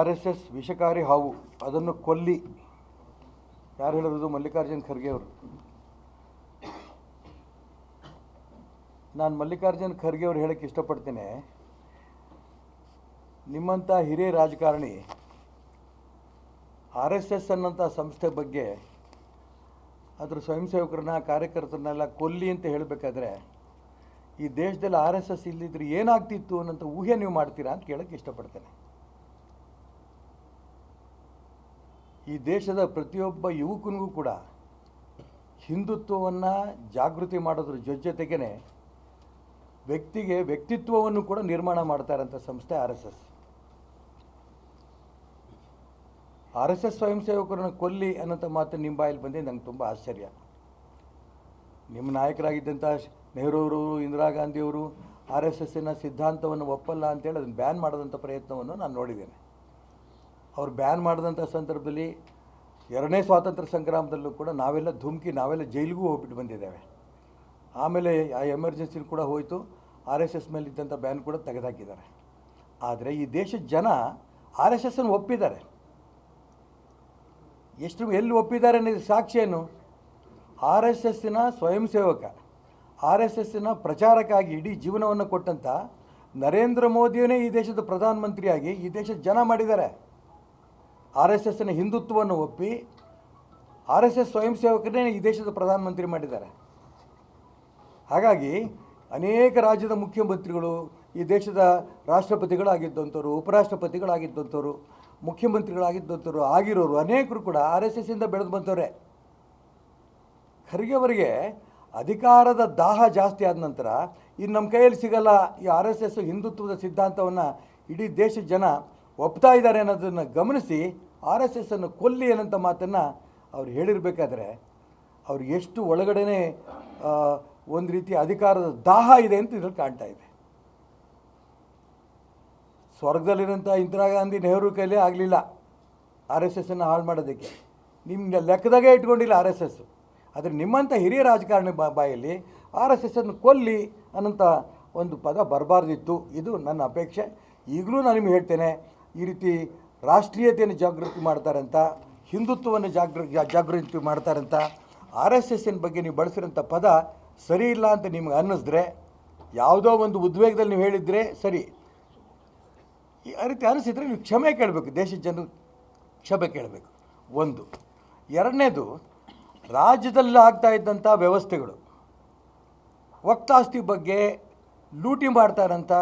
R S S ವಿಷಕಾರಿ ಹಾವು, ಅದನ್ನು ಕೊಲ್ಲಿ. ಯಾರು ಹೇಳಿರೋದು ಮಲ್ಲಿಕಾರ್ಜುನ್ ಖರ್ಗೆ ಅವರು. ನಾನು ಮಲ್ಲಿಕಾರ್ಜುನ್ ಖರ್ಗೆ ಅವರು ಹೇಳಕ್ಕೆ ಇಷ್ಟಪಡ್ತೇನೆ. ನಿಮ್ಮಂಥ ಹಿರಿಯ ರಾಜಕಾರಣಿ, ಆರ್ ಎಸ್ ಎಸ್ ಅನ್ನೋಂಥ ಸಂಸ್ಥೆ ಬಗ್ಗೆ ಅದರ ಸ್ವಯಂ ಸೇವಕರನ್ನ ಕಾರ್ಯಕರ್ತರನ್ನೆಲ್ಲ ಕೊಲ್ಲಿ ಅಂತ ಹೇಳಬೇಕಾದ್ರೆ, ಈ ದೇಶದಲ್ಲಿ ಆರ್ ಎಸ್ ಎಸ್ ಇಲ್ಲಿದ್ರೆ ಏನಾಗ್ತಿತ್ತು ಅನ್ನೋಂಥ ಊಹೆ ನೀವು ಮಾಡ್ತೀರಾ ಅಂತ ಕೇಳೋಕ್ಕೆ ಇಷ್ಟಪಡ್ತೇನೆ. ಈ ದೇಶದ ಪ್ರತಿಯೊಬ್ಬ ಯುವಕನಿಗೂ ಕೂಡ ಹಿಂದುತ್ವವನ್ನು ಜಾಗೃತಿ ಮಾಡೋದ್ರ ಜೊತೆಗೇ ವ್ಯಕ್ತಿಗೆ ವ್ಯಕ್ತಿತ್ವವನ್ನು ಕೂಡ ನಿರ್ಮಾಣ ಮಾಡ್ತಾ ಇರೋಂಥ ಸಂಸ್ಥೆ R S S. R S S ಸ್ವಯಂ ಸೇವಕರನ್ನು ಕೊಲ್ಲಿ ಅನ್ನೋಂಥ ಮಾತು ನಿಮ್ಮ ಬಾಯಲ್ಲಿ ಬಂದೆ ನಂಗೆ ತುಂಬ ಆಶ್ಚರ್ಯ. ನಿಮ್ಮ ನಾಯಕರಾಗಿದ್ದಂಥ ನೆಹರೂರವರು ಇಂದಿರಾ ಗಾಂಧಿಯವರು ಆರ್ ಎಸ್ ಎಸ್ಸಿನ ಸಿದ್ಧಾಂತವನ್ನು ಒಪ್ಪಲ್ಲ ಅಂತೇಳಿ ಅದನ್ನು ಬ್ಯಾನ್ ಮಾಡೋದಂಥ ಪ್ರಯತ್ನವನ್ನು ನಾನು ನೋಡಿದ್ದೇನೆ. ಅವ್ರು ಬ್ಯಾನ್ ಮಾಡಿದಂಥ ಸಂದರ್ಭದಲ್ಲಿ ಎರಡನೇ ಸ್ವಾತಂತ್ರ್ಯ ಸಂಗ್ರಾಮದಲ್ಲೂ ಕೂಡ ನಾವೆಲ್ಲ ಧುಮುಕಿ, ನಾವೆಲ್ಲ ಜೈಲಿಗೂ ಹೋಗ್ಬಿಟ್ಟು ಬಂದಿದ್ದೇವೆ. ಆಮೇಲೆ ಆ ಎಮರ್ಜೆನ್ಸಿಲಿ ಕೂಡ ಹೋಯಿತು, ಆರ್ ಎಸ್ ಎಸ್ ಮೇಲೆ ಇದ್ದಂಥ ಬ್ಯಾನ್ ಕೂಡ ತೆಗೆದುಹಾಕಿದ್ದಾರೆ ಆದರೆ ಈ ದೇಶದ ಜನ ಆರ್ ಎಸ್ ಎಸ್ಸನ್ನು ಒಪ್ಪಿದ್ದಾರೆ. ಎಷ್ಟು, ಎಲ್ಲಿ ಒಪ್ಪಿದ್ದಾರೆ ಅನ್ನೋದು ಸಾಕ್ಷಿ ಏನು? ಆರ್ ಎಸ್ ಎಸ್ಸಿನ ಸ್ವಯಂ ಸೇವಕ, ಆರ್ ಎಸ್ ಎಸ್ಸಿನ ಪ್ರಚಾರಕ್ಕಾಗಿ ಇಡೀ ಜೀವನವನ್ನು ಕೊಟ್ಟಂಥ ನರೇಂದ್ರ ಮೋದಿಯೇ ಈ ದೇಶದ ಪ್ರಧಾನಮಂತ್ರಿಯಾಗಿ ಈ ದೇಶದ ಜನ ಮಾಡಿದ್ದಾರೆ. ಆರ್ ಎಸ್ ಎಸ್ನ ಹಿಂದುತ್ವವನ್ನು ಒಪ್ಪಿ ಆರ್ ಎಸ್ ಎಸ್ ಸ್ವಯಂ ಸೇವಕರನ್ನೇ ಈ ದೇಶದ ಪ್ರಧಾನಮಂತ್ರಿ ಮಾಡಿದ್ದಾರೆ. ಹಾಗಾಗಿ ಅನೇಕ ರಾಜ್ಯದ ಮುಖ್ಯಮಂತ್ರಿಗಳು, ಈ ದೇಶದ ರಾಷ್ಟ್ರಪತಿಗಳಾಗಿದ್ದಂಥವ್ರು, ಉಪರಾಷ್ಟ್ರಪತಿಗಳಾಗಿದ್ದಂಥವ್ರು, ಮುಖ್ಯಮಂತ್ರಿಗಳಾಗಿದ್ದಂಥವ್ರು ಆಗಿರೋರು ಅನೇಕರು ಕೂಡ ಆರ್ ಎಸ್ ಎಸ್ಸಿಂದ ಬೆಳೆದು ಬಂದವರೇ. ಖರ್ಗೆ ಅಧಿಕಾರದ ದಾಹ ಜಾಸ್ತಿ ಆದ ನಂತರ ಇನ್ನು ನಮ್ಮ ಕೈಯಲ್ಲಿ ಸಿಗಲ್ಲ ಈ ಆರ್ ಎಸ್ ಎಸ್ ಹಿಂದುತ್ವದ ಸಿದ್ಧಾಂತವನ್ನು ಇಡೀ ದೇಶದ ಜನ ಒಪ್ತಾ ಇದ್ದಾರೆ ಅನ್ನೋದನ್ನು ಗಮನಿಸಿ ಆರ್ ಎಸ್ ಎಸ್ಸನ್ನು ಕೊಲ್ಲಿ ಅನ್ನೋಂಥ ಮಾತನ್ನು ಅವ್ರು ಹೇಳಿರಬೇಕಾದ್ರೆ ಅವ್ರು ಎಷ್ಟು ಒಳಗಡೆನೆ ಒಂದು ರೀತಿ ಅಧಿಕಾರದ ದಾಹ ಇದೆ ಅಂತ ಇದ್ರಲ್ಲಿ ಕಾಣ್ತಾ ಇದೆ. ಸ್ವರ್ಗದಲ್ಲಿರೋಂಥ ಇಂದಿರಾ ಗಾಂಧಿ ನೆಹರು ಕೈಲೇ ಆಗಲಿಲ್ಲ ಆರ್ ಎಸ್ ಎಸ್ಸನ್ನು ಹಾಳು ಮಾಡೋದಕ್ಕೆ. ನಿಮ್ಮನ್ನ ಲೆಕ್ಕದಾಗೆ ಇಟ್ಕೊಂಡಿಲ್ಲ ಆರ್ ಎಸ್ ಎಸ್. ಆದರೆ ನಿಮ್ಮಂಥ ಹಿರಿಯ ರಾಜಕಾರಣಿ ಬಾಯಲ್ಲಿ ಆರ್ ಎಸ್ ಎಸ್ಸನ್ನು ಕೊಲ್ಲಿ ಅನ್ನೋಂಥ ಒಂದು ಪದ ಬರಬಾರ್ದಿತ್ತು. ಇದು ನನ್ನ ಅಪೇಕ್ಷೆ. ಈಗಲೂ ನಾನು ನಿಮ್ಗೆ ಹೇಳ್ತೇನೆ ಈ ರೀತಿ ರಾಷ್ಟ್ರೀಯತೆಯನ್ನು ಜಾಗೃತಿ ಮಾಡ್ತಾರಂತ, ಹಿಂದುತ್ವವನ್ನು ಜಾಗೃ ಜಾಗೃತಿ ಮಾಡ್ತಾರಂತ, ಆರ್ ಎಸ್ ಎಸ್ಸಿನ ಬಗ್ಗೆ ನೀವು ಬಳಸಿರೋಂಥ ಪದ ಸರಿ ಇಲ್ಲ ಅಂತ ನಿಮ್ಗೆ ಅನ್ನಿಸಿದ್ರೆ, ಯಾವುದೋ ಒಂದು ಉದ್ವೇಗದಲ್ಲಿ ನೀವು ಹೇಳಿದರೆ ಸರಿ. ಆ ರೀತಿ ಅನಿಸಿದರೆ ನೀವು ಕ್ಷಮೆ ಕೇಳಬೇಕು ದೇಶದ ಜನ ಕ್ಷಮೆ ಕೇಳಬೇಕು. ಒಂದು. ಎರಡನೇದು, ರಾಜ್ಯದಲ್ಲಿ ಆಗ್ತಾ ಇದ್ದಂಥ ವ್ಯವಸ್ಥೆಗಳು ವಕ್ತಾಸ್ತಿ ಬಗ್ಗೆ ಲೂಟಿ ಮಾಡ್ತಾ ಇರೋಂಥ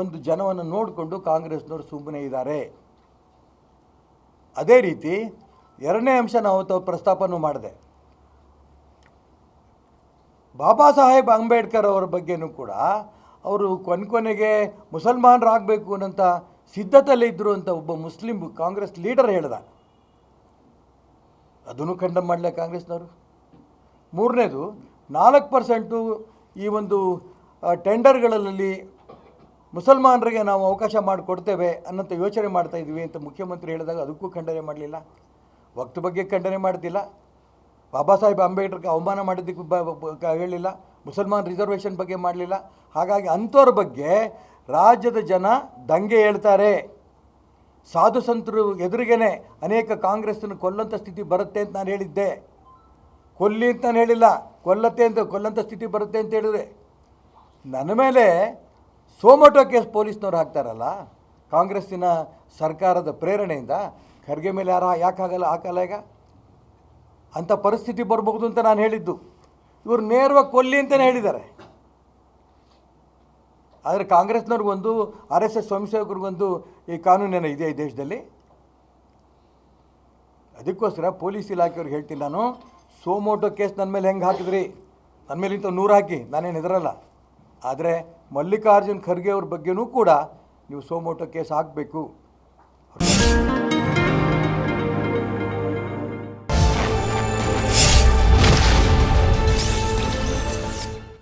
ಒಂದು ಜನವನ್ನು ನೋಡಿಕೊಂಡು ಕಾಂಗ್ರೆಸ್ನವರು ಸುಮ್ಮನೆ ಇದ್ದಾರೆ. ಅದೇ ರೀತಿ ಎರಡನೇ ಅಂಶ ನಾವು ತಾವು ಪ್ರಸ್ತಾಪನೂ ಮಾಡಿದೆ. ಬಾಬಾ ಸಾಹೇಬ್ ಅಂಬೇಡ್ಕರ್ ಅವರ ಬಗ್ಗೆನೂ ಕೂಡ ಅವರು ಕೊನೆ ಕೊನೆಗೆ ಮುಸಲ್ಮಾನರಾಗಬೇಕು ಅನ್ನೋಂಥ ಸಿದ್ಧತೆಯಲ್ಲಿ ಇದ್ದರು ಅಂತ ಒಬ್ಬ ಮುಸ್ಲಿಂ ಕಾಂಗ್ರೆಸ್ ಲೀಡರ್ ಹೇಳ್ದ ಅದನ್ನು ಖಂಡಮ್ ಮಾಡಲ ಕಾಂಗ್ರೆಸ್ನವರು? ಮೂರನೇದು ನಾಲ್ಕು ಪರ್ಸೆಂಟು ಈ ಒಂದು ಟೆಂಡರ್ಗಳಲ್ಲಿ ಮುಸಲ್ಮಾನರಿಗೆ ನಾವು ಅವಕಾಶ ಮಾಡಿಕೊಡ್ತೇವೆ ಅನ್ನೋಂಥ ಯೋಚನೆ ಮಾಡ್ತಾ ಇದ್ವಿ ಅಂತ ಮುಖ್ಯಮಂತ್ರಿ ಹೇಳಿದಾಗ ಅದಕ್ಕೂ ಖಂಡನೆ ಮಾಡಲಿಲ್ಲ. ವಕ್ತ ಬಗ್ಗೆ ಖಂಡನೆ ಮಾಡ್ತಿಲ್ಲ. ಬಾಬಾ ಸಾಹೇಬ್ ಅಂಬೇಡ್ಕರ್ಗೆ ಅವಮಾನ ಮಾಡಿದ್ದಕ್ಕೆ ಬ ಹೇಳಿಲ್ಲ. ಮುಸಲ್ಮಾನ್ ರಿಸರ್ವೇಷನ್ ಬಗ್ಗೆ ಮಾಡಲಿಲ್ಲ. ಹಾಗಾಗಿ ಅಂಥವ್ರ ಬಗ್ಗೆ ರಾಜ್ಯದ ಜನ ದಂಗೆ ಹೇಳ್ತಾರೆ. ಸಾಧು ಸಂತರು ಎದುರಿಗೇನೆ ಅನೇಕ ಕಾಂಗ್ರೆಸ್ಸನ್ನು ಕೊಲ್ಲಂಥ ಸ್ಥಿತಿ ಬರುತ್ತೆ ಅಂತ ನಾನು ಹೇಳಿದ್ದೆ. ಕೊಲ್ಲಿ ಅಂತ ನಾನು ಹೇಳಿಲ್ಲ. ಕೊಲ್ಲತ್ತೆ ಅಂತ ಕೊಲ್ಲಂಥ ಸ್ಥಿತಿ ಬರುತ್ತೆ ಅಂತ ಹೇಳಿದ್ರೆ ನನ್ನ ಮೇಲೆ ಸೋಮೋಟೋ ಕೇಸ್ ಪೊಲೀಸ್ನವ್ರು ಹಾಕ್ತಾರಲ್ಲ ಕಾಂಗ್ರೆಸ್ಸಿನ ಸರ್ಕಾರದ ಪ್ರೇರಣೆಯಿಂದ, ಖರ್ಗೆ ಮೇಲೆ ಯಾರು ಯಾಕಾಗಲ್ಲ ಹಾಕಲ್ಲ ಈಗ? ಅಂಥ ಪರಿಸ್ಥಿತಿ ಬರಬಹುದು ಅಂತ ನಾನು ಹೇಳಿದ್ದು. ಇವರು ನೇರವಾಗಿ ಕೊಲ್ಲಿ ಅಂತಲೇ ಹೇಳಿದ್ದಾರೆ. ಆದರೆ ಕಾಂಗ್ರೆಸ್ನವ್ರಿಗೊಂದು ಆರ್ ಎಸ್ ಎಸ್ ಸ್ವಯಂಸೇವಕರಿಗೊಂದು ಈ ಕಾನೂನೇನೋ ಇದೆ ಈ ದೇಶದಲ್ಲಿ? ಅದಕ್ಕೋಸ್ಕರ ಪೊಲೀಸ್ ಇಲಾಖೆಯವ್ರಿಗೆ ಹೇಳ್ತೀನಿ ನಾನು, ಸೋಮೋಟೋ ಕೇಸ್ ನನ್ನ ಮೇಲೆ ಹೆಂಗೆ ಹಾಕಿದ್ರಿ? ನನ್ನ ಮೇಲೆ ಇಂಥ ನೂರು ಹಾಕಿ, ನಾನೇನು ಹೆದರಲ್ಲ. ಆದರೆ ಮಲ್ಲಿಕಾರ್ಜುನ್ ಖರ್ಗೆ ಅವ್ರ ಬಗ್ಗೆನೂ ಕೂಡ ನೀವು ಸೋಮೋಟೋ ಕೇಸ್ ಹಾಕಬೇಕು.